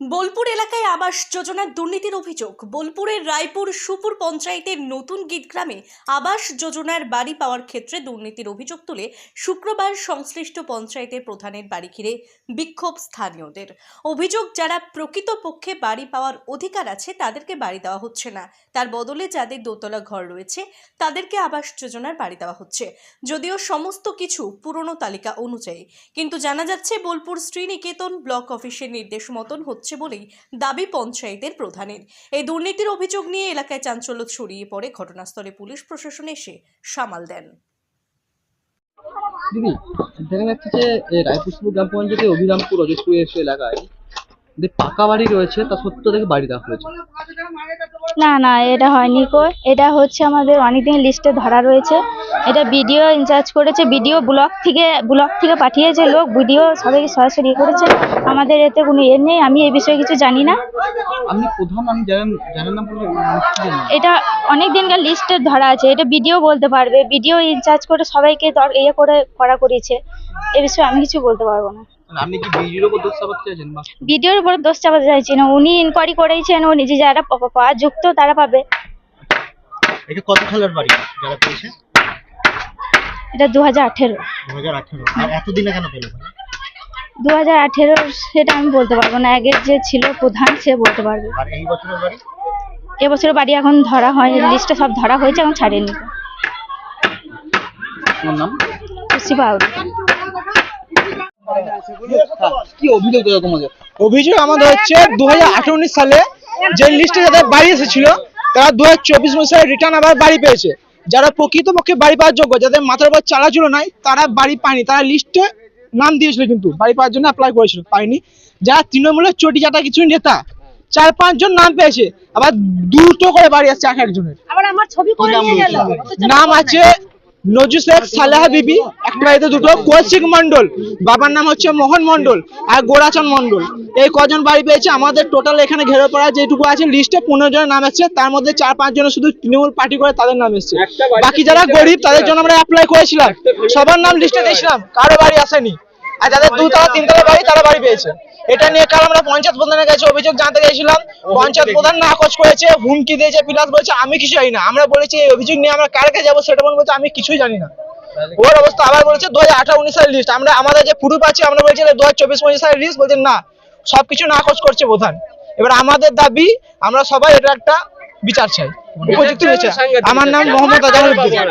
বোলপুর এলাকায় আবাস যোজনার দুর্নীতির অভিযোগ। বোলপুরের রায়পুর সুপুর পঞ্চায়েতের নতুন গীত গ্রামে আবাস যোজনার বাড়ি পাওয়ার ক্ষেত্রে দুর্নীতির অভিযোগ তুলে শুক্রবার সংশ্লিষ্ট পঞ্চায়েতের প্রধানের বাড়ি ঘিরে বিক্ষোভ স্থানীয়দের। অভিযোগ, যারা প্রকৃতপক্ষে বাড়ি পাওয়ার অধিকার আছে, তাদেরকে বাড়ি দেওয়া হচ্ছে না। তার বদলে যাদের দোতলা ঘর রয়েছে, তাদেরকে আবাস যোজনার বাড়ি দেওয়া হচ্ছে। যদিও সমস্ত কিছু পুরনো তালিকা অনুযায়ী। কিন্তু জানা যাচ্ছে, বোলপুর শ্রীনিকেতন ব্লক অফিসের নির্দেশ মতন হচ্ছে বলেই দাবি পঞ্চায়েতের প্রধানের। এই দুর্নীতির অভিযোগ নিয়ে এলাকায় চাঞ্চল্য ছড়িয়ে পড়ে ঘটনাস্থলে পুলিশ প্রশাসন এসে সামাল দেন। দিদি দেখা যাচ্ছে যে রায়পুরপুর গ্রাম পঞ্চায়েতে অভিরামপুর এসে এলাকায় যে পাকা বাড়ি রয়েছে তা সত্য থেকে বাড়ি দেওয়া হয়েছে। না না এটা হয়নি কো। এটা হচ্ছে আমাদের অনেকদিন লিস্টে ধরা রয়েছে। এটা বিডিও ইনচার্জ করেছে বিডিও ব্লক থেকে ব্লক থেকে পাঠিয়েছে লোক বিডিও সবাইকে সরাসরি ইয়ে করেছে। আমাদের এতে কোনো ইয়ে নেই আমি এই বিষয়ে কিছু জানি না। প্রধান আমি জানেন জানেন না বলে নিশ্চিত জানি? না। এটা অনেক দিনকার লিস্টে ধরা আছে এটা বিডিও বলতে পারবে বিডিও ইনচার্জ করে সবাইকে দর- ইয়ে করে করা করিয়েছে। এ বিষয়ে আমি কিছু বলতে পারব না। মানে আপনি কি বিজির উপর দোষ চাপাতে চাইছেন বা? বিডিওর উপর দোষ চাপাতে চাইছি না উনি ইনকোয়ারি করেছেন উনি যে যারা পা- পা- যুক্ত তারা পাবে। এটা কত সালের বাড়ি যারা পেয়েছে? এটা দু হাজার আঠেরো। দু হাজার আঠেরো এতদিনে কেন পেল? দু হাজার আঠেরো সেটা আমি বলতে পারব না। আগের যে ছিল প্রধান সে বলতে পারবে। আর এই বছরের বাড়ি? এবছর বাড়ি এখন ধরা হয় লিস্টে সব ধরা হয়েছে এখন ছাড়েনি। অভিযোগ আমাদের হচ্ছে দু হাজার উনিশ সালে যে লিস্টে যাদের বাড়ি এসেছিল তারা দু হাজার চব্বিশ সালে রিটার্ন আবার বাড়ি পেয়েছে। যারা প্রকৃতপক্ষে বাড়ি পাওয়ার যোগ্য যাদের মাথার উপর চালা ছিল নাই তারা বাড়ি পায়নি। তারা লিস্টে নাম দিয়েছিল কিন্তু বাড়ি পাওয়ার জন্য অ্যাপ্লাই করেছিল পায়নি যারা তৃণমূলের চটি চাটা কিছু নেতা চার পাঁচজন নাম পেয়েছে আবার দুটো করে বাড়ি আসছে এক একজনের। রয়েছে নাম আছে নজরুল শেখ সালেহা বিবি একটা বাড়িতে দুটো কৌশিক মন্ডল বাবার নাম হচ্ছে মোহন মন্ডল আর গোরাচন মন্ডল এই কজন বাড়ি পেয়েছে? আমাদের টোটাল এখানে ঘেরে পড়া যেটুকু আছে লিস্টে পনেরো জনের নাম এসছে তার মধ্যে চার পাঁচ জনের শুধু তৃণমূল পার্টি করে তাদের নাম এসছে। বাকি যারা গরিব তাদের জন্য আমরা অ্যাপ্লাই করেছিলাম। সবার নাম লিস্টে দিয়েছিলাম কারও বাড়ি আসেনি। আর যাদের দুতলা তিনতলা বাড়ি তারা বাড়ি পেয়েছে। এটা নিয়ে কাল আমরা পঞ্চায়েত প্রধানের কাছে অভিযোগ জানতে গেছিলাম পঞ্চায়েত প্রধান নাকচ করেছে হুমকি দিয়েছে প্লাস বলেছে আমি কিছু জানি না। আমরা বলেছি এই অভিযোগ নিয়ে আমরা কার কাছে যাব সেটা বলছে আমি কিছুই জানি না। ওর অবস্থা আবার বলেছে দু হাজার আঠারো উনিশ সালের লিস্ট আমরা আমাদের যে প্রুফ আছে আমরা বলছি দু হাজার চব্বিশ পঁচিশ সালের লিস্ট বলছেন না সবকিছু নাকচ করছে প্রধান। এবার আমাদের দাবি আমরা সবাই এটা একটা বিচার চাই। উপযুক্ত বিচার। আমার নাম মোহাম্মদ উদ্দিন।